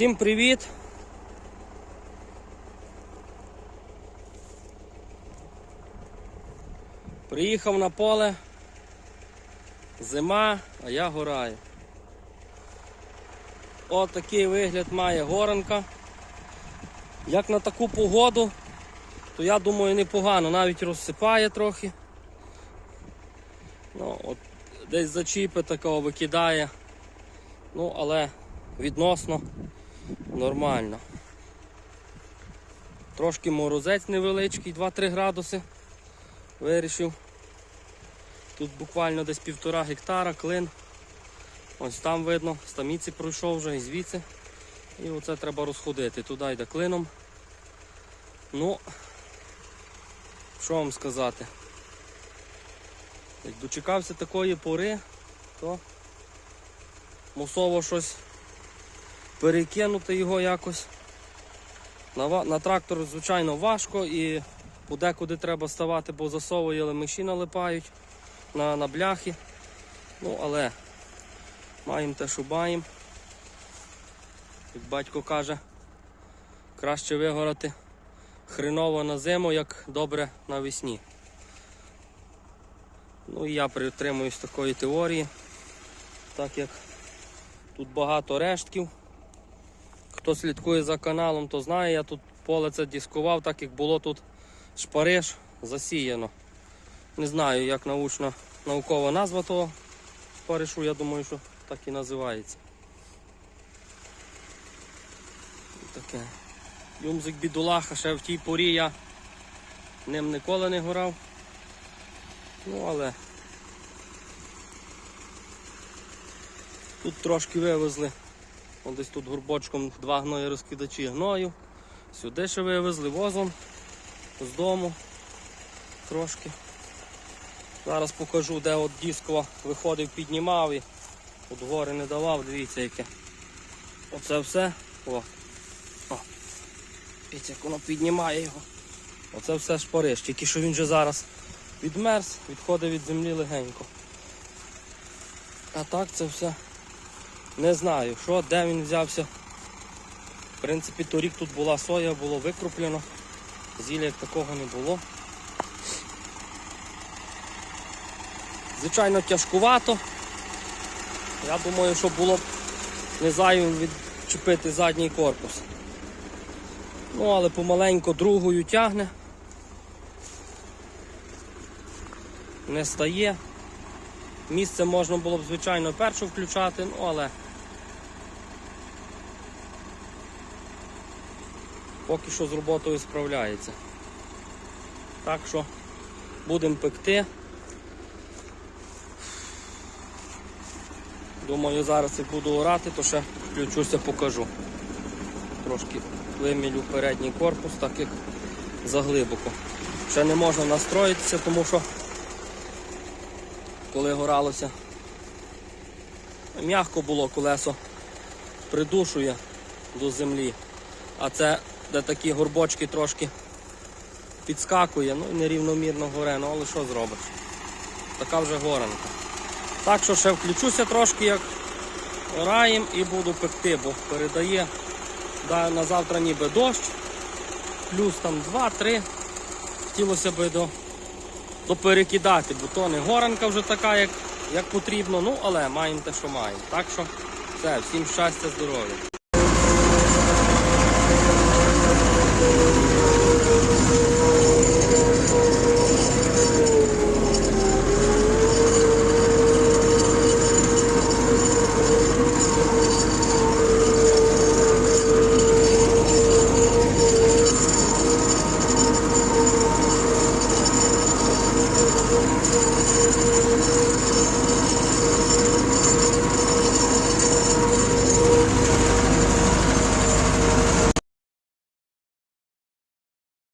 Всім привіт! Приїхав на поле. Зима, а я гораю. От такий вигляд має горанка. Як на таку погоду, то я думаю непогано, навіть розсипає трохи. Ну, от Десь зачіпи такого викидає. Ну, але відносно нормально. Трошки морозець невеличкий, 2-3 градуси. Вирішив. Тут буквально десь півтора гектара клин. Ось там видно, стаміці пройшов вже і звідси. І оце треба розходити. Туди йде клином. Ну, що вам сказати? Як дочекався такої пори, то мусово щось перекинути його якось. На, на трактор, звичайно, важко і подекуди треба ставати, бо засовує лемеші налипають на, на бляхи. Ну, але маємо те, що маємо. Як батько каже, краще вигорати хреново на зиму, як добре навесні. Ну і я притримуюсь такої теорії, так як тут багато рештків. Хто слідкує за каналом, то знає, я тут поле це дискував, так як було тут шпариш засіяно. Не знаю, як научна наукова назва того шпаришу, я думаю, що так і називається. Таке. Юмзик бідулаха, ще в тій порі я ним ніколи не горав. Ну, але тут трошки вивезли. От десь тут горбочком два гної розкидачі гною. Сюди ще вивезли возом з дому трошки. Зараз покажу, де от дискова виходив, піднімав і от гори не давав, дивіться яке. Оце все. О. О. Дивіться, як воно піднімає його. Оце все шпариш, тільки що він вже зараз відмерз, відходить від землі легенько. А так це все не знаю, що, де він взявся. В принципі, торік тут була соя, було викруплено. Зілля такого не було. Звичайно, тяжкувато. Я думаю, що було б не зайвим відчепити задній корпус. Ну, але помаленьку другою тягне. Не стає. Місце можна було б, звичайно, першу включати, ну але поки що з роботою справляється. Так що будемо пекти. Думаю, зараз як буду орати, то ще включуся, покажу. Трошки вимілю передній корпус, так як заглибоко. Ще не можна настроїтися, тому що коли горалося, м'яко було колесо придушує до землі, а це де такі горбочки трошки підскакує, ну і нерівномірно горе, ну але що зробиш? Така вже горанка. Так що ще включуся трошки, як раєм і буду пекти, бо передає да, на завтра ніби дощ, плюс там 2-3. Хотілося б до, доперекидати, бо то не горанка вже така, як, як потрібно, ну але маємо те, що маємо. Так що все, всім щастя, здоров'я.